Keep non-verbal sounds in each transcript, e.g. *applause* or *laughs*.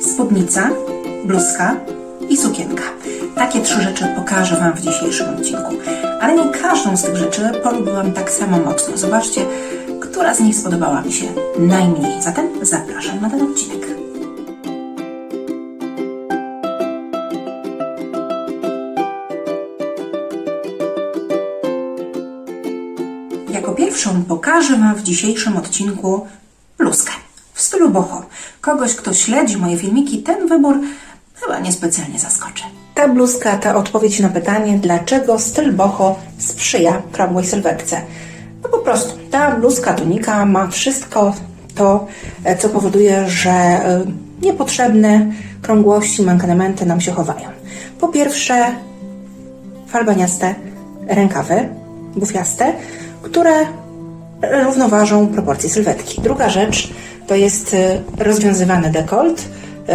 spódnica, bluzka i sukienka. Takie trzy rzeczy pokażę Wam w dzisiejszym odcinku. Ale nie każdą z tych rzeczy polubiłam tak samo mocno. Zobaczcie, która z nich spodobała mi się najmniej. Zatem zapraszam na ten odcinek. Jako pierwszą pokażę Wam w dzisiejszym odcinku bluzkę w stylu boho. Kogoś, kto śledzi moje filmiki, ten wybór chyba niespecjalnie zaskoczy. Ta bluzka to odpowiedź na pytanie, dlaczego styl boho sprzyja krągłej sylwetce. No po prostu, ta bluzka tunika ma wszystko to, e, co powoduje, że e, niepotrzebne krągłości, mankamenty nam się chowają. Po pierwsze, falbaniaste rękawy, bufiaste, które równoważą proporcje sylwetki. Druga rzecz to jest y, rozwiązywany dekolt,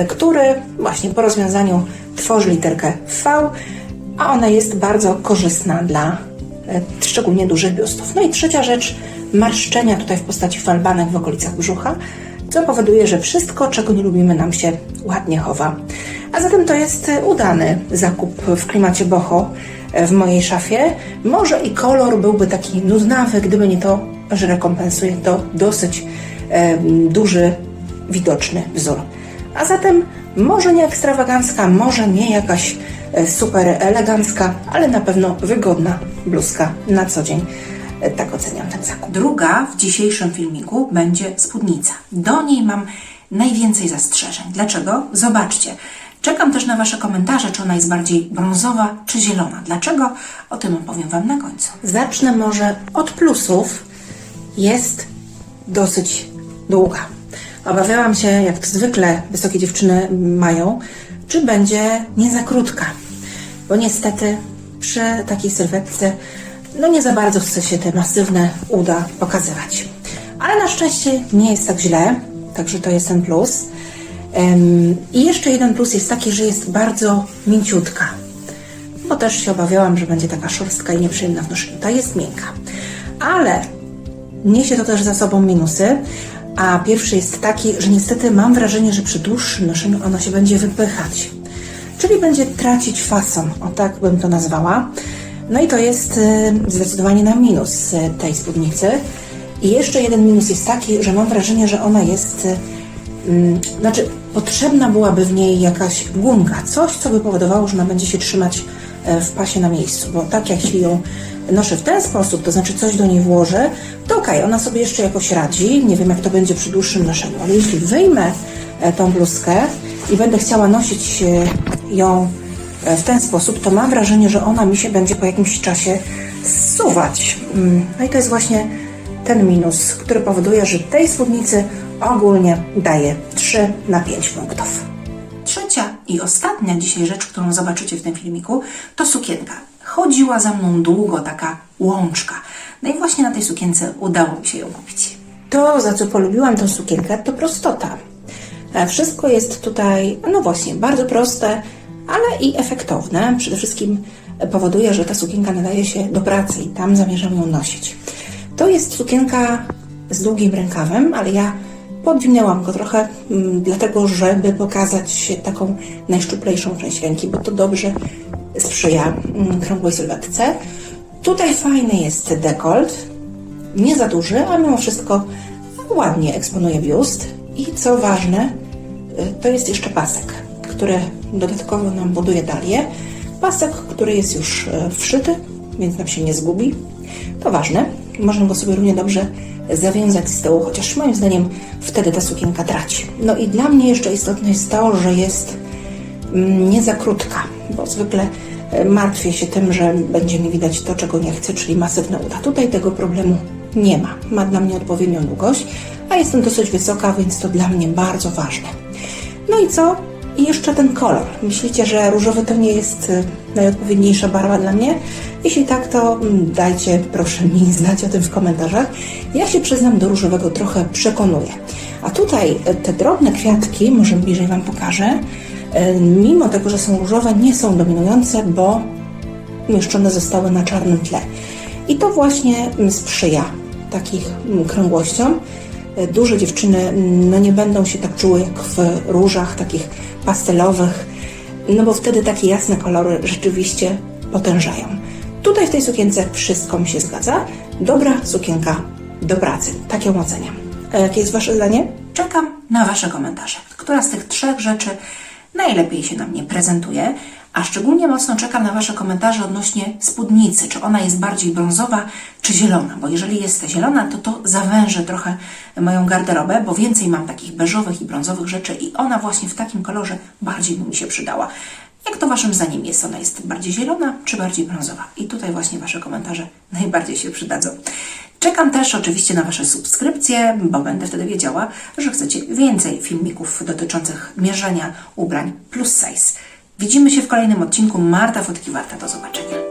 y, który właśnie po rozwiązaniu tworzy literkę V, a ona jest bardzo korzystna dla y, szczególnie dużych biustów. No i trzecia rzecz, marszczenia tutaj w postaci falbanek w okolicach brzucha, co powoduje, że wszystko, czego nie lubimy, nam się ładnie chowa. A zatem to jest udany zakup w klimacie boho w mojej szafie. Może i kolor byłby taki nudnawy, gdyby nie to, że rekompensuje to dosyć duży, widoczny wzór. A zatem może nie ekstrawagancka, może nie jakaś e, super elegancka, ale na pewno wygodna bluzka na co dzień. E, Tak oceniam ten zakup. Druga w dzisiejszym filmiku będzie spódnica. Do niej mam najwięcej zastrzeżeń. Dlaczego? Zobaczcie. Czekam też na Wasze komentarze, czy ona jest bardziej brązowa czy zielona. Dlaczego? O tym opowiem Wam na końcu. Zacznę może od plusów. Jest dosyć długa. Obawiałam się, jak zwykle wysokie dziewczyny mają, czy będzie nie za krótka. Bo niestety przy takiej sylwetce no nie za bardzo chce się te masywne uda pokazywać. Ale na szczęście nie jest tak źle, także to jest ten plus. I jeszcze jeden plus jest taki, że jest bardzo mięciutka. Bo też się obawiałam, że będzie taka szorstka i nieprzyjemna w noszeniu. Ta jest miękka. Ale niesie to też za sobą minusy. A pierwszy jest taki, że niestety mam wrażenie, że przy dłuższym noszeniu ona się będzie wypychać. Czyli będzie tracić fason, o tak bym to nazwała. No i to jest y, zdecydowanie na minus y, tej spódnicy. I jeszcze jeden minus jest taki, że mam wrażenie, że ona jest y, Mm, znaczy potrzebna byłaby w niej jakaś gumka, coś, co by powodowało, że ona będzie się trzymać w pasie na miejscu, bo tak jak jeśli ją noszę w ten sposób, to znaczy coś do niej włożę, to okej, ona sobie jeszcze jakoś radzi, nie wiem jak to będzie przy dłuższym noszeniu, ale jeśli wyjmę e, tą bluzkę i będę chciała nosić e, ją e, w ten sposób, to mam wrażenie, że ona mi się będzie po jakimś czasie zsuwać. Mm, No i to jest właśnie ten minus, który powoduje, że tej spódnicy ogólnie daje 3 na 5 punktów. I ostatnia dzisiaj rzecz, którą zobaczycie w tym filmiku, to sukienka. Chodziła za mną długo taka łączka. No i właśnie na tej sukience udało mi się ją kupić. To, za co polubiłam tę sukienkę, to prostota. E, Wszystko jest tutaj, no właśnie, bardzo proste, ale i efektowne. Przede wszystkim powoduje, że ta sukienka nadaje się do pracy i tam zamierzam ją nosić. To jest sukienka z długim rękawem, ale ja podwinęłam go trochę, mm, dlatego żeby pokazać taką najszczuplejszą część ręki, bo to dobrze sprzyja mm, krągłej sylwetce. Tutaj fajny jest dekolt, nie za duży, a mimo wszystko ładnie eksponuje biust. I co ważne, y, to jest jeszcze pasek, który dodatkowo nam buduje dalię. Pasek, który jest już y, wszyty, więc nam się nie zgubi. To ważne. Można go sobie równie dobrze zawiązać z tyłu, chociaż moim zdaniem wtedy ta sukienka traci. No i dla mnie jeszcze istotne jest to, że jest mm, nie za krótka, bo zwykle e, martwię się tym, że będzie mi widać to, czego nie chcę, czyli masywne uda. Tutaj tego problemu nie ma. Ma dla mnie odpowiednią długość, a jestem dosyć wysoka, więc to dla mnie bardzo ważne. No i co? I jeszcze ten kolor. Myślicie, że różowy to nie jest y, najodpowiedniejsza barwa dla mnie? Jeśli tak, to mm, dajcie proszę mi *laughs* znać o tym w komentarzach. Ja się przyznam do różowego trochę przekonuję. A tutaj y, te drobne kwiatki, może bliżej Wam pokażę, y, mimo tego, że są różowe, nie są dominujące, bo umieszczone zostały na czarnym tle. I to właśnie mm, sprzyja takich mm, krągłościom. duże dziewczyny no nie będą się tak czuły jak w różach takich pastelowych, no bo wtedy takie jasne kolory rzeczywiście potężają. Tutaj w tej sukience wszystko mi się zgadza. Dobra sukienka do pracy. Tak ją oceniam. A jakie jest Wasze zdanie? Czekam na Wasze komentarze. Która z tych trzech rzeczy najlepiej się na mnie prezentuje? A szczególnie mocno czekam na Wasze komentarze odnośnie spódnicy. Czy ona jest bardziej brązowa, czy zielona? Bo jeżeli jest zielona, to to zawęży trochę moją garderobę, bo więcej mam takich beżowych i brązowych rzeczy i ona właśnie w takim kolorze bardziej by mi się przydała. Jak to Waszym zdaniem jest? Ona jest bardziej zielona czy bardziej brązowa? I tutaj właśnie Wasze komentarze najbardziej się przydadzą. Czekam też oczywiście na Wasze subskrypcje, bo będę wtedy wiedziała, że chcecie więcej filmików dotyczących mierzenia ubrań plus size. Widzimy się w kolejnym odcinku. Marta Fotkiwarta. Do zobaczenia.